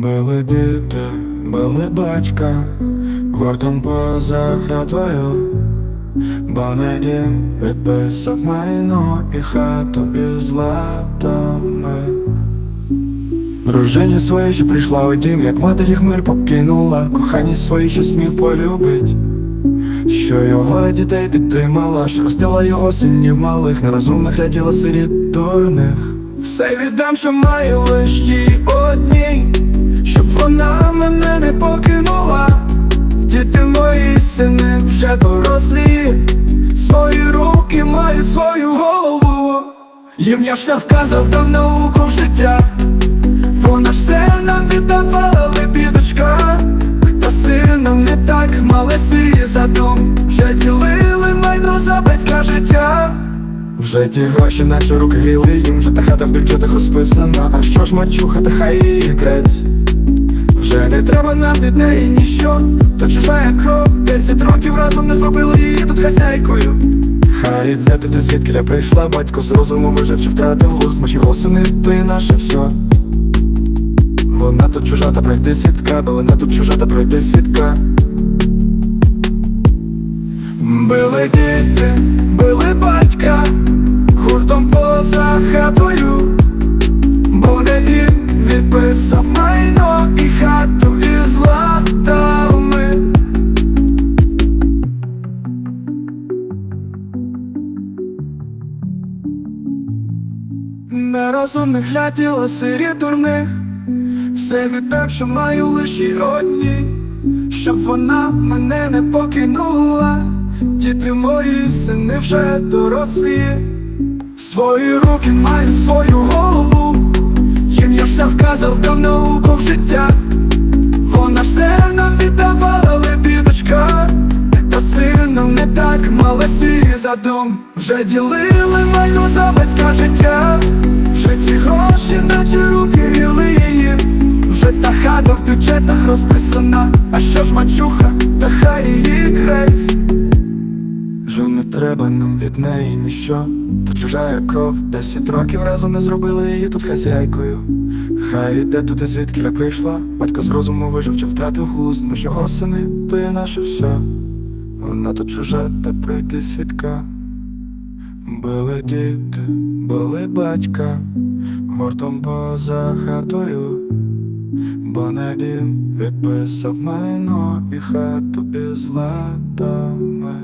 Били діти, били батька, гуртом поза хатою, бо не дім відписав майно і хату із латами. Дружині своїй, що прийшла у дім, як мати їх мир покинула, кохані свої, що смів полюбить, що його дітей підтримала, що ростила його синів малих, нерозумних гляділа сиріт дурних. Все віддам, що маю лиш їй одній, вона мене не покинула. Діти мої сини вже дорослі, свої руки маю свою голову. Їм я ще вказав дав науку в життя. Вона ж все нам віддавала лебідочка Та сином не так мали свій задум Вже ділили майно за батька життя Вже ті гроші, наче руки гріли їм Вже та хата в бюджетах розписана А що ж мачуха, та хай її грець Не треба нам від неї ніщо. То чужа як кров Десять років разом не зробили її тут хазяйкою. Хай іде туди звідки я прийшла Батько з розуму вижив чи втратив глузд Ми ж його сини, то і наше все. Вона тут чужа та пройди свідка, вона тут чужа та пройди свідка. Били діти, били Нерозумних гляділа сирі дурних все віддав, що маю лише одні, щоб вона мене не покинула. Діти мої сини вже дорослі, свої руки маю свою голову. Їм я все вказав, давно у в не так мали свій задум. Вже ділили майно за батька життя, вже ці гроші, наче руки гріли її. Вже та хата в бюджетах розписана, а що ж мачуха, та хай її грець. Жу не треба нам від неї ніщо, то чужа кров, десять років разом не зробили її тут хазяйкою. Хай іде туди, звідки я прийшла, батько з розуму вижив чи втратив глузд, його сини, то є наше все. Вона тут чужа, та прийти свідка. Били діти, били батька, гуртом поза хатою. Бо не дім відписав майно і хату із латами